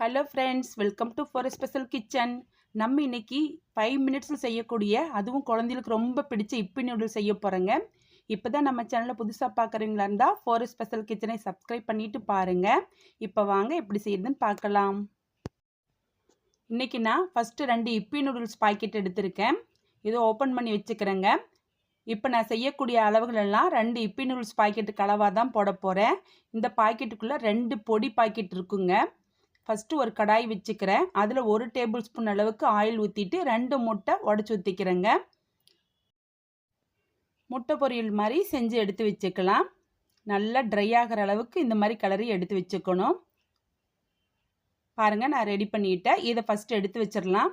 Hello friends welcome to for special kitchen நம்ம இன்னைக்கு five மினிட்ஸில் செய்யக்கூடிய அதுவும் குழந்தைகளுக்கு ரொம்ப பிடிச்ச இப்பி நூடுல்ஸ் செய்ய போகிறேங்க இப்போ தான் நம்ம சேனலில் புதுசாக பார்க்குறீங்களா இருந்தால் ஃபார் ஸ்பெஷல் கிச்சனை சப்ஸ்கிரைப் பண்ணிவிட்டு பாருங்கள் இப்போ வாங்க எப்படி செய்யுதுன்னு பார்க்கலாம். இன்றைக்கி நான் ஃபஸ்ட்டு ரெண்டு இப்பி நூடுல்ஸ் பாக்கெட் எடுத்திருக்கேன். இதை ஓப்பன் பண்ணி வச்சுக்கிறேங்க. இப்போ நான் செய்யக்கூடிய அளவுகள் எல்லாம் ரெண்டு இப்பி நூடுல்ஸ் பாக்கெட்டுக்கு அளவாக தான் போட போகிறேன் இந்த பாக்கெட்டுக்குள்ளே ரெண்டு பொடி பாக்கெட் இருக்குங்க. ஃபஸ்ட்டு ஒரு கடாய் வச்சுக்கிறேன். அதில் ஒரு டேபிள் ஸ்பூன் அளவுக்கு ஆயில் ஊற்றிட்டு ரெண்டு முட்டை உடச்சி ஊற்றிக்கிறேங்க முட்டை பொரியல் மாதிரி செஞ்சு எடுத்து வச்சுக்கலாம். நல்லா ட்ரை ஆகிற அளவுக்கு இந்த மாதிரி கலரி எடுத்து வச்சுக்கணும். பாருங்கள் நான் ரெடி பண்ணிட்டேன். இதை ஃபஸ்ட்டு எடுத்து வச்சிடலாம்.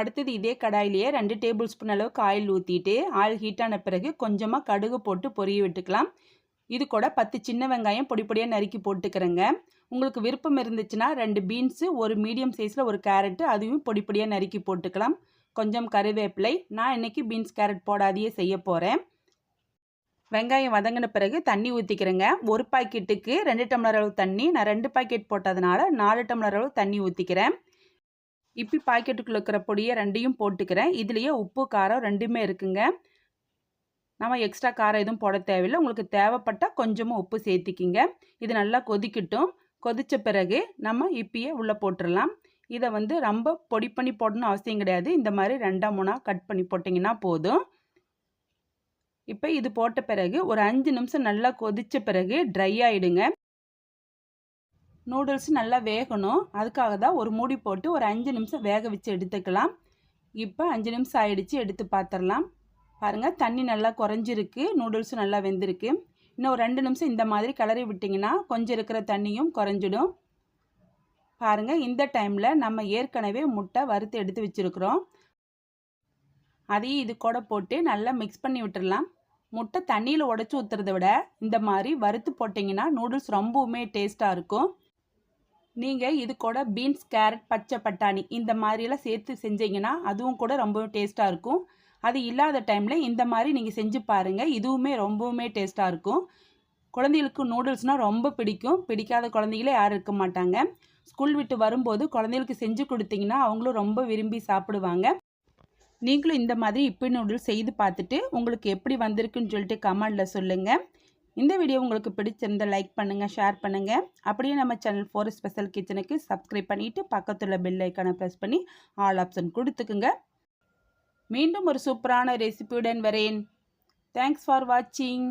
அடுத்தது இதே கடாயிலேயே ரெண்டு டேபிள் ஸ்பூன் அளவுக்கு ஆயில் ஊற்றிட்டு ஆயில் ஹீட்டான பிறகு கொஞ்சமாக கடுகு போட்டு பொரிய விட்டுக்கலாம். இது கூட பத்து சின்ன வெங்காயம் பொடி பொடியாக நறுக்கி போட்டுக்கிறேங்க. உங்களுக்கு விருப்பம் இருந்துச்சுன்னா ரெண்டு பீன்ஸு ஒரு மீடியம் சைஸில் ஒரு கேரட்டு அதுவும் பொடி பொடியாக நறுக்கி போட்டுக்கலாம். கொஞ்சம் கருவேப்பிலை நான் இன்றைக்கி பீன்ஸ் கேரட் போடாதையே செய்ய போகிறேன் வெங்காயம் வதங்கின பிறகு தண்ணி ஊற்றிக்கிறேங்க ஒரு பாக்கெட்டுக்கு ரெண்டு டம்ளர் அளவு தண்ணி நான் ரெண்டு பாக்கெட் போட்டதுனால நாலு டம்ளர் அளவு தண்ணி ஊற்றிக்கிறேன் இப்பி பாக்கெட்டுக்குள்ளே இருக்கிற பொடியை ரெண்டையும் போட்டுக்கிறேன். இதுலேயே உப்பு காரம் ரெண்டுமே இருக்குங்க. நம்ம எக்ஸ்ட்ரா காரம் எதுவும் போட தேவையில்லை. உங்களுக்கு தேவைப்பட்டால் கொஞ்சமாக உப்பு சேர்த்திக்கிங்க. இது நல்லா கொதிக்கட்டும். கொதித்த பிறகு நம்ம இப்பயே உள்ளே போட்டுடலாம் இதை வந்து ரொம்ப பொடி பண்ணி போடணும் அவசியம் கிடையாது. இந்த மாதிரி ரெண்டாம் மூணாக கட் பண்ணி போட்டிங்கன்னா போதும். இப்போ இது போட்ட பிறகு ஒரு அஞ்சு நிமிஷம் நல்லா கொதித்த பிறகு ட்ரை ஆகிடுங்க நூடுல்ஸ் நல்லா வேகணும். அதுக்காக தான் ஒரு மூடி போட்டு ஒரு அஞ்சு நிமிஷம் வேக வச்சு எடுத்துக்கலாம். இப்போ அஞ்சு நிமிஷம் ஆயிடுச்சு. எடுத்து பார்த்துடலாம் பாருங்கள் தண்ணி நல்லா குறைஞ்சிருக்கு நூடுல்ஸும் நல்லா வெந்திருக்கு. இன்னும் ஒரு ரெண்டு நிமிஷம் இந்த மாதிரி கிளறி விட்டிங்கன்னா கொஞ்சம் இருக்கிற தண்ணியும் குறைஞ்சிடும். பாருங்கள் இந்த டைமில் நம்ம ஏற்கனவே முட்டை வறுத்து எடுத்து வச்சுருக்குறோம். அதையும் இது கூட போட்டு நல்லா மிக்ஸ் பண்ணி விட்டுடலாம் முட்டை தண்ணியில் உடச்சி ஊற்றுறத விட இந்த மாதிரி வறுத்து போட்டிங்கன்னா நூடுல்ஸ் ரொம்பவுமே டேஸ்ட்டாக இருக்கும். நீங்கள் இது கூட பீன்ஸ் கேரட் பச்சை பட்டாணி இந்த மாதிரியெல்லாம் சேர்த்து செஞ்சீங்கன்னா அதுவும் கூட ரொம்பவும் டேஸ்ட்டாக இருக்கும். அது இல்லாத டைமில் இந்த மாதிரி நீங்கள் செஞ்சு பாருங்கள் இதுவுமே ரொம்பவுமே டேஸ்ட்டாக இருக்கும். குழந்தைகளுக்கு நூடுல்ஸ்னால் ரொம்ப பிடிக்கும். பிடிக்காத குழந்தைகளே யாரும் இருக்க மாட்டாங்க. ஸ்கூல் விட்டு வரும்போது குழந்தைகளுக்கு செஞ்சு கொடுத்தீங்கன்னா அவங்களும் ரொம்ப விரும்பி சாப்பிடுவாங்க. நீங்களும் இந்த மாதிரி இப்பி நூடுல்ஸ் செய்து பார்த்துட்டு உங்களுக்கு எப்படி வந்திருக்குன்னு சொல்லிட்டு கமெண்டில் சொல்லுங்கள் இந்த வீடியோ உங்களுக்கு பிடிச்சிருந்தால் லைக் பண்ணுங்கள் ஷேர் பண்ணுங்கள் அப்படியே நம்ம சேனல் ஃபோர் ஸ்பெஷல் கிச்சனுக்கு சப்ஸ்கிரைப் பண்ணிவிட்டு பக்கத்தில் பெல் ஐக்கானை ப்ரெஸ் பண்ணி ஆல் ஆப்ஷன் கொடுத்துக்குங்க. மீண்டும் ஒரு சூப்பரான ரெசிபியுடன் வரேன். தேங்க்ஸ் ஃபார் வாட்சிங்